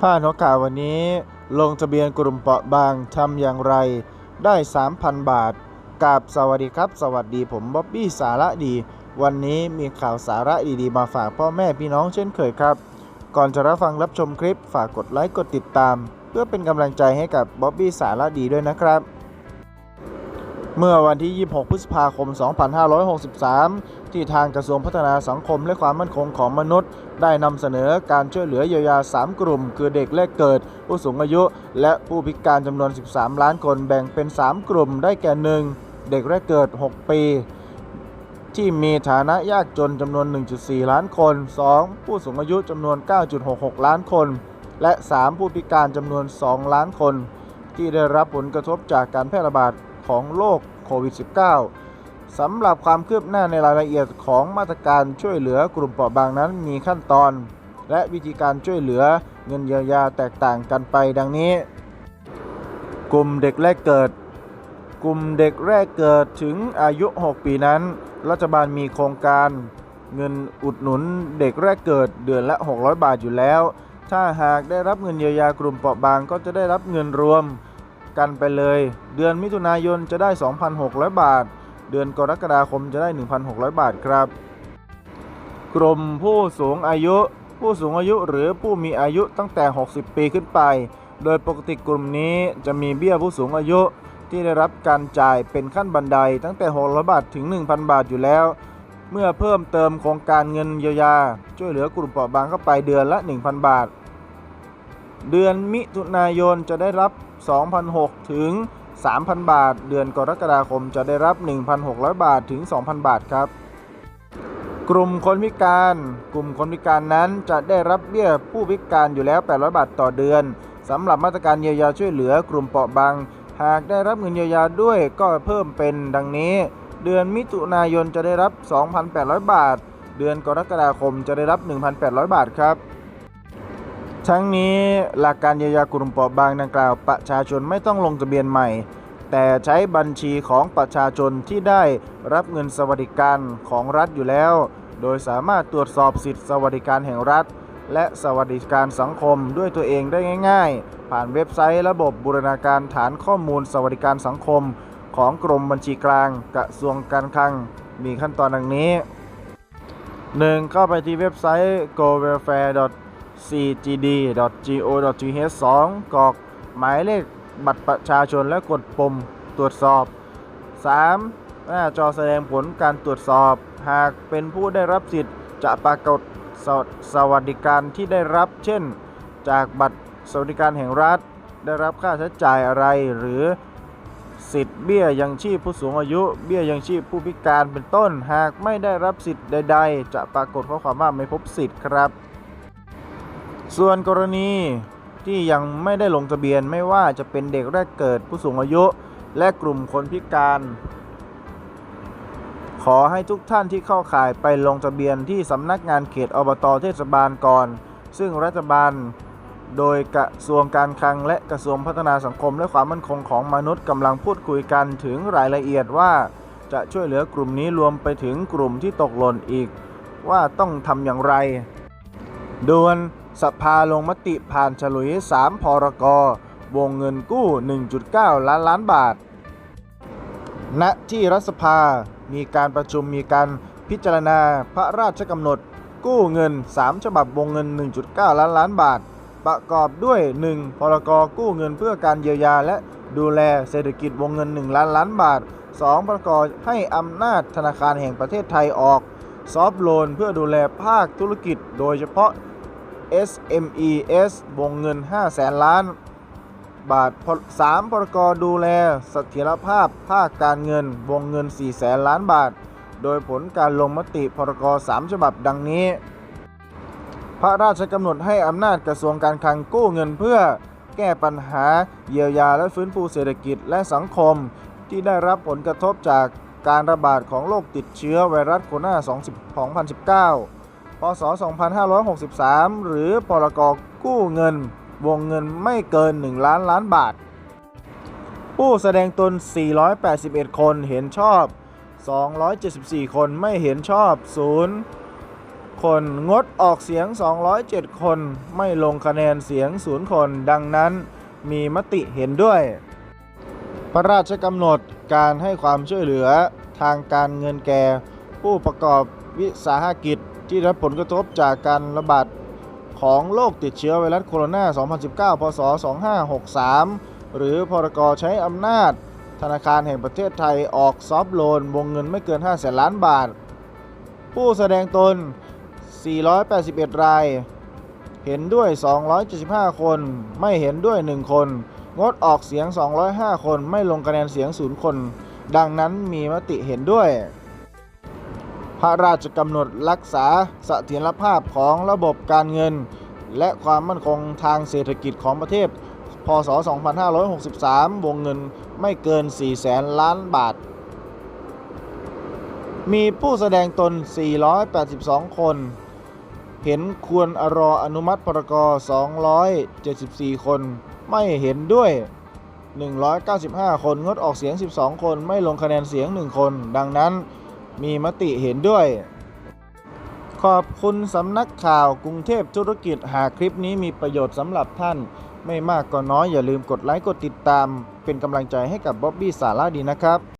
ผ้าดหัวข่าววันนี้ลงทะเบียนกลุ่มเปราะบางทำอย่างไร ได้ 3,000 บาทกับสวัสดีครับ สวัสดีผมบ๊อบบี้สาระดี วันนี้มีข่าวสาระดีๆ มาฝากพ่อแม่พี่น้องเช่นเคยครับ ก่อนจะรับฟังรับชมคลิปฝากกดไลค์กดติดตาม เพื่อเป็นกำลังใจให้กับบ๊อบบี้สาระดีด้วยนะครับ เมื่อวันที่ 26 พฤษภาคม 2563 ที่ทางกระทรวงพัฒนาสังคมและความมั่นคงของมนุษย์ ได้นำเสนอการช่วยเหลือเยียวยา 3 กลุ่ม คือเด็กแรกเกิด ผู้สูงอายุ และผู้พิการจำนวน 13 ล้านคนแบ่งเป็น 3 กลุ่มได้แก่ 1. เด็กแรกเกิด 6 ปี ที่มีฐานะยากจนจำนวน 1.4 ล้านคน 2. ผู้สูงอายุจำนวน 9.66 ล้านคน และ 3. ผู้พิการจำนวน 2 ล้านคน ที่ได้รับผลกระทบจากการแพร่ระบาด ของโรคโควิด -19 สำหรับความคืบหน้าในรายละเอียดของมาตรการช่วยเหลือกลุ่มเปราะบางนั้นมีขั้นตอน และวิธีการช่วยเหลือเงินเยียวยาแตกต่างกันไปดังนี้ กลุ่มเด็กแรกเกิด กลุ่มเด็กแรกเกิดถึงอายุ 6 ปีนั้น รัฐบาลมีโครงการเงินอุดหนุนเด็กแรกเกิดเดือนละ 600 บาทอยู่แล้ว ถ้าหากได้รับเงินเยียวยากลุ่มเปราะบางก็จะได้รับเงินรวม กันไปเลย เดือนมิถุนายนจะได้ 2,600 บาท เดือนกรกฎาคมจะได้ 1,600 บาทครับ กลุ่มผู้สูงอายุ ผู้สูงอายุหรือผู้มีอายุตั้งแต่ 60 ปีขึ้นไป โดยปกติกลุ่มนี้จะมีเบี้ยผู้สูงอายุที่ได้รับการจ่ายเป็นขั้นบันไดตั้งแต่ 600 บาทถึง 1,000 บาทอยู่แล้ว เมื่อเพิ่มเติมโครงการเงินเยียวยา ช่วยเหลือกลุ่มเปราะบางเข้าไปเดือนละ 1,000 บาท เดือนมิถุนายนจะได้รับ 2,600 ถึง 3,000 บาท เดือนกรกฎาคมจะได้รับ 1,600 บาทถึง 2,000 บาทครับ กลุ่มคนพิการ กลุ่มคนพิการนั้นจะได้รับเบี้ยผู้พิการอยู่แล้ว 800 บาทต่อเดือนสำหรับมาตรการเยียวยาช่วยเหลือกลุ่มเปราะบาง หากได้รับเงินเยียวยาด้วยก็เพิ่มเป็นดังนี้ เดือนมิถุนายนจะได้รับ 2,800 บาท เดือนกรกฎาคมจะได้รับ 1,800 บาทครับ ทั้งนี้หลักการเยียวยากลุ่มเปราะบางดังกล่าว ประชาชนไม่ต้องลงทะเบียนใหม่ แต่ใช้บัญชีของประชาชนที่ได้รับเงินสวัสดิการของรัฐอยู่แล้ว โดยสามารถตรวจสอบสิทธิสวัสดิการแห่งรัฐ และสวัสดิการสังคมด้วยตัวเองได้ง่าย ๆ ผ่านเว็บไซต์ระบบบูรณาการฐานข้อมูลสวัสดิการสังคม ของกรมบัญชีกลางกระทรวงการคลัง มีขั้นตอนดังนี้ 1. เข้าไปที่เว็บไซต์ gowelfare cgd.go.th 2กรอกหมายเลขบัตรประชาชนและกดปุ่มตรวจสอบ 3. หน้าจอแสดงผลการตรวจสอบ หากเป็นผู้ได้รับสิทธิ์จะปรากฏสวสวัสดิการที่ได้รับ เช่น จากบัตรสวัสดิการแห่งรัฐ ได้รับค่าใช้จ่ายอะไรหรือสิทธิ์เบี้ยยังชีพผู้สูงอายุ เบี้ยยังชีพผู้พิการเป็นต้น หากไม่ได้รับสิทธิ์ใด ๆ จะปรากฏข้อความว่าไม่พบสิทธิ์ครับ ส่วนกรณีที่ยังไม่ได้ลงทะเบียนไม่ว่าจะเป็นเด็กแรกเกิดผู้สูงอายุ และกลุ่มคนพิการ ขอให้ทุกท่านที่เข้าข่ายไปลงทะเบียนที่สำนักงานเขตอบตเทศบาลก่อน ซึ่งรัฐบาลโดยกระทรวงการคลังและกระทรวงพัฒนาสังคมและความมั่นคงของมนุษย์กำลังพูดคุยกันถึงรายละเอียดว่าจะช่วยเหลือกลุ่มนี้รวมไปถึงกลุ่มที่ตกหล่นอีก ว่าต้องทำอย่างไรด่วน สภาลงมติผ่านฉลุย 3 พรกวงเงินกู้ 1.9 ล้านล้านบาท ณ ที่รัฐสภา มีการประชุมมีการพิจารณาพระราชกำหนด กู้เงิน 3 ฉบับวงเงิน 1.9 ล้านล้านบาท ประกอบด้วย 1. พรกกู้เงินเพื่อการเยียวยาและดูแลเศรษฐกิจวงเงิน 1 ล้านล้านบาท 2. พรกให้อำนาจธนาคารแห่งประเทศไทยออก ซอฟโลนเพื่อดูแลภาคธุรกิจ โดยเฉพาะ SMES วงเงิน 5 แสนล้าน บาท 3. พรกดูแลเสถียรภาพภาคการเงิน วงเงิน 4 แสนล้านบาท โดยผลการลงมติพรก3ฉบับดังนี้ พระราชกำหนดให้อำนาจกระทรวงการคลังกู้เงินเพื่อแก้ปัญหาเยียวยาและฟื้นฟูเศรษฐกิจและสังคม ที่ได้รับผลกระทบจากการระบาดของโรคติดเชื้อไวรัสโคโรนา2019 พศ 2563 หรือพรกกู้เงิน วงเงินไม่เกิน 1 ล้านล้านบาท ผู้แสดงตน 481 คนเห็นชอบ 274 คนไม่เห็นชอบ 0 คนงดออกเสียง 207 คนไม่ลงคะแนนเสียง 0 คน ดังนั้นมีมติเห็นด้วย พระราชกำหนดการให้ความช่วยเหลือทางการเงินแก่ผู้ประกอบวิสาหกิจ ที่รับผลกระทบจากการระบาดของโรคติดเชื้อไวรัสโคโรนา 2019 พศ 2563 หรือพรกใช้อำนาจ ธนาคารแห่งประเทศไทยออกซอฟโลน วงเงินไม่เกิน 5 แสนล้านบาท ผู้แสดงตน 481 ราย เห็นด้วย 275 คน ไม่เห็นด้วย 1 คน งดออกเสียง 205 คน ไม่ลงคะแนนเสียง 0 คน ดังนั้นมีมติเห็นด้วย พระราชกำหนดรักษาเสถียรภาพของระบบการเงิน และความมั่นคงทางเศรษฐกิจของประเทศ พศ 2563 วงเงินไม่เกิน 4 แสนล้านบาท มีผู้แสดงตน 482 คน เห็นควรรออนุมัติพรก274 คน ไม่เห็นด้วย 195 คน งดออกเสียง 12 คน ไม่ลงคะแนนเสียง 1 คน ดังนั้น มีมติเห็นด้วย ขอบคุณสำนักข่าวกรุงเทพธุรกิจหากคลิปนี้มีประโยชน์สำหรับท่าน ไม่มากก็น้อยอย่าลืมกดไลค์กดติดตาม เป็นกำลังใจให้กับบ๊อบบี้สาระดีนะครับ